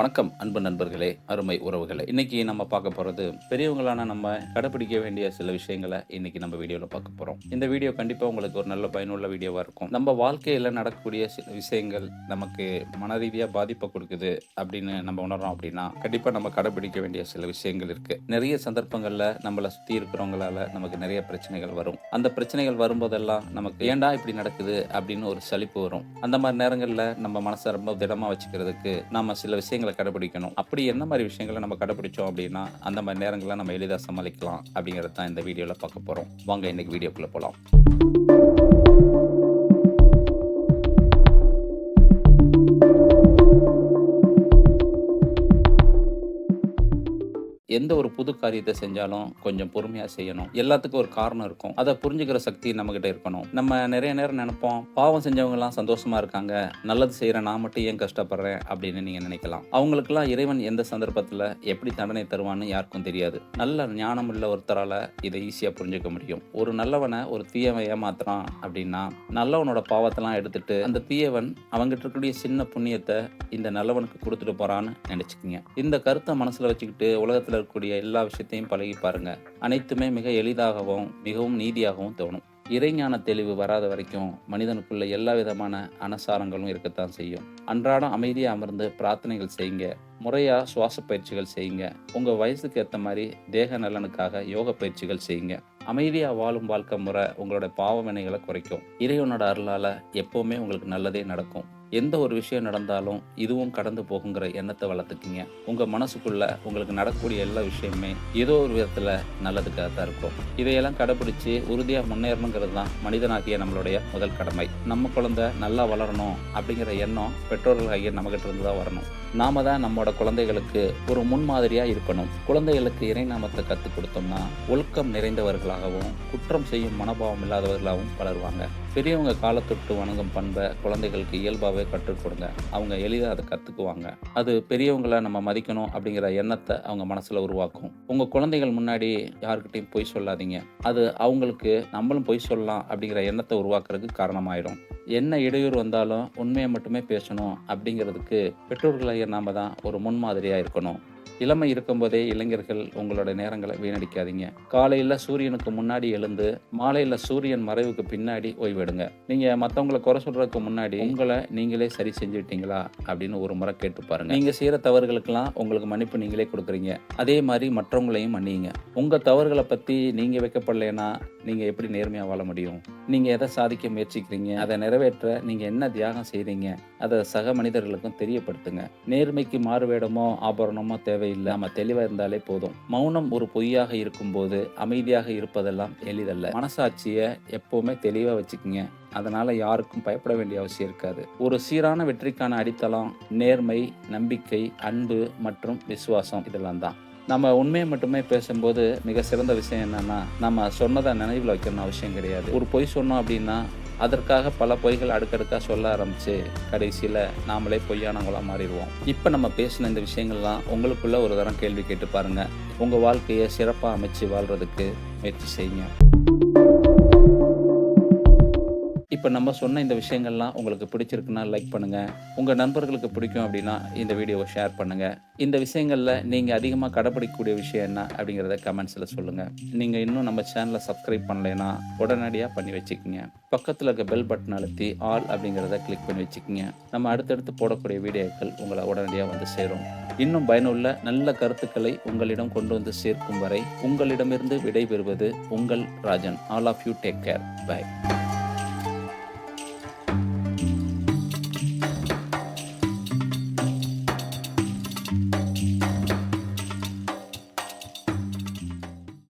வணக்கம் அன்பு நண்பர்களே அருமை உறவுகளே. இன்னைக்கு நம்ம பார்க்க போறது பெரியவங்களான நம்ம கடைபிடிக்க வேண்டிய சில விஷயங்களை இன்னைக்கு நம்ம வீடியோல பார்க்க போறோம். இந்த வீடியோ கண்டிப்பா உங்களுக்கு ஒரு நல்ல பயனுள்ள வீடியோவா இருக்கும். நம்ம வாழ்க்கையில நடக்கக்கூடிய சில விஷயங்கள் நமக்கு மன ரீதியாக பாதிப்பை கொடுக்குது அப்படின்னு நம்ம உணர்றோம் அப்படின்னா கண்டிப்பா நம்ம கடைபிடிக்க வேண்டிய சில விஷயங்கள் இருக்கு. நிறைய சந்தர்ப்பங்கள்ல நம்மளை சுத்தி இருக்கிறவங்களால நமக்கு நிறைய பிரச்சனைகள் வரும். அந்த பிரச்சனைகள் வரும்போதெல்லாம் நமக்கு ஏன்டா இப்படி நடக்குது? அப்படின்னு ஒரு சலிப்பு வரும். அந்த மாதிரி நேரங்கள்ல நம்ம மனசை ரொம்ப திடமா வச்சுக்கிறதுக்கு நம்ம சில விஷயங்களை கடைபிடிக்கணும். அப்படி என்ன மாதிரி விஷயங்களை நம்ம கடைபிடிச்சோம் அப்படின்னா அந்த மாதிரி நேரங்களை நம்ம எளிதாக சமாளிக்கலாம் அப்படிங்கிறது தான் இந்த வீடியோவில் பார்க்க போகிறோம் வாங்க இன்றைக்கி வீடியோக்குள்ளே போகலாம் எந்த ஒரு புது காரியத்தை செஞ்சாலும் கொஞ்சம் பொறுமையா செய்யணும். எல்லாத்துக்கும் ஒரு காரணம் இருக்கும். அதை புரிஞ்சுக்கிற சக்தி நம்ம கிட்ட இருக்கணும். நம்ம நிறைய நேரம் நினைப்போம் பாவம் செஞ்சவங்க எல்லாம் சந்தோஷமா இருக்காங்க. நல்லது செய்யற நான் மட்டும் ஏன் கஷ்டப்படுறேன்? அப்படின்னு நீங்க நினைக்கலாம். அவங்களுக்குலாம் இறைவன் எந்த சந்தர்ப்பத்துல எப்படி தண்டனை தருவான்னு யாருக்கும் தெரியாது. நல்ல ஞானம் உள்ள ஒருத்தரால இதை ஈஸியா புரிஞ்சுக்க முடியும். ஒரு நல்லவனை ஒரு தீயவன் ஏமாத்துறான் அப்படின்னா நல்லவனோட பாவத்தெல்லாம் எடுத்துட்டு அந்த தீயவன் அவங்கிட்ட இருக்கக்கூடிய சின்ன புண்ணியத்தை இந்த நல்லவனுக்கு கொடுத்துட்டு போறான்னு நினச்சிக்கிங்க. இந்த கருத்தை மனசுல வச்சுக்கிட்டு உலகத்துல வரக்கூடிய எல்லா விஷயத்தையும் பழகி பாருங்க. அனைத்துமே மிக எளிதாகவும் மிகவும் நீதியாகவும் தோணும். இறைஞான தெளிவு வராத வரைக்கும் மனிதனுக்குள்ள எல்லா விதமான அனசாரங்களும் இருக்கத்தான் செய்யும். அன்றாடம் அமைதியாக அமர்ந்து பிரார்த்தனைகள் செய்யுங்க. முறையா சுவாச பயிற்சிகள் செய்யுங்க. உங்க வயசுக்கு ஏற்ற மாதிரி தேக நலனுக்காக யோக பயிற்சிகள் செய்யுங்க. அமைதியாக வாழும் வாழ்க்கை முறை உங்களோட பாவ வினைகளை குறைக்கும். இறைவனோட அருளால் எப்போவுமே உங்களுக்கு நல்லதே நடக்கும். எந்த ஒரு விஷயம் நடந்தாலும் இதுவும் கடந்து போகுங்கிற எண்ணத்தை வளர்த்துக்குங்க. உங்கள் மனசுக்குள்ள உங்களுக்கு நடக்கக்கூடிய எல்லா விஷயமே ஏதோ ஒரு விதத்தில் நல்லதுக்காக தான் இருக்கும். இதையெல்லாம் கடைபிடிச்சு உறுதியாக முன்னேறணுங்கிறது தான் மனிதனாகிய நம்மளுடைய முதல் கடமை. நம்ம குழந்தை நல்லா வளரணும் அப்படிங்கிற எண்ணம் பெற்றோர்கள் ஆகிய நம்மகிட்ட இருந்து தான் வரணும். நாம தான் நம்மளோட குழந்தைகளுக்கு ஒரு முன்மாதிரியா இருக்கணும். குழந்தைகளுக்கு இறைநாமத்தை கற்றுக் கொடுத்தோம்னா ஒழுக்கம் நிறைந்தவர்களாகவும் குற்றம் செய்யும் மனோபாவம் இல்லாதவர்களாகவும் வளருவாங்க. பெரியவங்க காலத்தொட்டு வணங்கும் பண்பை குழந்தைகளுக்கு இயல்பாகவே கற்றுக் கொடுங்க. அவங்க எளிதாக அதை கற்றுக்குவாங்க அது பெரியவங்களை நம்ம மதிக்கணும் அப்படிங்கிற எண்ணத்தை அவங்க மனசில் உருவாக்கும். உங்கள் குழந்தைகள் முன்னாடி யாருக்கிட்டையும் பொய் சொல்லாதீங்க. அது அவங்களுக்கு நம்மளும் பொய் சொல்லலாம் அப்படிங்கிற எண்ணத்தை உருவாக்குறதுக்கு காரணமாயிடும். என்ன இடையூறு வந்தாலும் உண்மையை மட்டுமே பேசணும் அப்படிங்கிறதுக்கு பெற்றோர்களாகிய நாம தான் ஒரு முன்மாதிரியாக இருக்கணும். இளமை இருக்கும்போதே இளைஞர்கள் உங்களோட நேரங்களை வீணடிக்காதீங்க. காலையில் சூரியனுக்கு முன்னாடி எழுந்து மாலையில் சூரியன் மறைவுக்கு பின்னாடி ஓய்வெடுங்க. நீங்கள் மற்றவங்களை குறை சொல்கிறதுக்கு முன்னாடி உங்களை நீங்களே சரி செஞ்சுட்டீங்களா அப்படின்னு ஒரு முறை கேட்டு பாருங்க. நீங்கள் செய்கிற தவறுகளுக்கெல்லாம் உங்களுக்கு மன்னிப்பு நீங்களே கொடுக்குறீங்க. அதே மாதிரி மற்றவங்களையும் மன்னிங்க. உங்கள் தவறுகளை பற்றி நீங்கள் வைக்கப்படலைன்னா நீங்கள் எப்படி நேர்மையாக வாழ முடியும்? நீங்கள் எதை சாதிக்க முயற்சிக்கிறீங்க? அதை நிறைவேற்ற நீங்கள் என்ன தியாகம் செய்கிறீங்க அதை சக மனிதர்களுக்கும் தெரியப்படுத்துங்க. நேர்மைக்கு மாறுவேடமோ ஆபரணமோ தேவை இல்லை. நம்ம தெளிவாக இருந்தாலே போதும். மௌனம் ஒரு பொய்யாக இருக்கும்போது அமைதியாக இருப்பதெல்லாம் எளிதல்ல. மனசாட்சியை எப்பவுமே தெளிவாக வச்சுக்கோங்க. அதனால யாருக்கும் பயப்பட வேண்டிய அவசியம் இருக்காது. ஒரு சீரான வெற்றிக்கான அடித்தளம் நேர்மை நம்பிக்கை அன்பு மற்றும் விசுவாசம் இதெல்லாம் தான். நம்ம உண்மையை மட்டுமே பேசும்போது மிக சிறந்த விஷயம் என்னன்னா நம்ம சொன்னதை நினைவில் வைக்கணும் அவசியம் கிடையாது. ஒரு பொய் சொன்னோம் அப்படின்னா அதற்காக பல பொய்கள் அடுக்கடுக்காக சொல்ல ஆரம்பிச்சு கடைசியில் நாமளே பொய்யானவங்களாக மாறிடுவோம். இப்போ நம்ம பேசின இந்த விஷயங்கள்லாம் உங்களுக்குள்ள ஒரு தரம் கேள்வி கேட்டு பாருங்கள் உங்கள் வாழ்க்கையை சிறப்பாக அமைச்சு வாழ்கிறதுக்கு முயற்சி செய்யுங்க. இப்போ நம்ம சொன்ன இந்த விஷயங்கள்லாம் உங்களுக்கு பிடிச்சிருக்குன்னா லைக் பண்ணுங்கள் உங்கள் நண்பர்களுக்கு பிடிக்கும் அப்படின்னா இந்த வீடியோவை ஷேர் பண்ணுங்கள் இந்த விஷயங்களில் நீங்கள் அதிகமாக கடைப்பிடிக்கக்கூடிய விஷயம் என்ன அப்படிங்கிறத கமெண்ட்ஸில் சொல்லுங்கள் நீங்கள் இன்னும் நம்ம சேனலை சப்ஸ்கிரைப் பண்ணலைன்னா உடனடியாக பண்ணி வச்சுக்கோங்க. பக்கத்தில் இருக்க பெல் பட்டன் அழுத்தி ஆல் அப்படிங்கிறத கிளிக் பண்ணி வச்சுக்கோங்க. நம்ம அடுத்தடுத்து போடக்கூடிய வீடியோக்கள் உங்களை உடனடியாக வந்து சேரும். இன்னும் பயனுள்ள நல்ல கருத்துக்களை உங்களிடம் கொண்டு வந்து சேர்க்கும் வரை உங்களிடமிருந்து விடைபெறுவது உங்கள் Rajan. All of you take care bye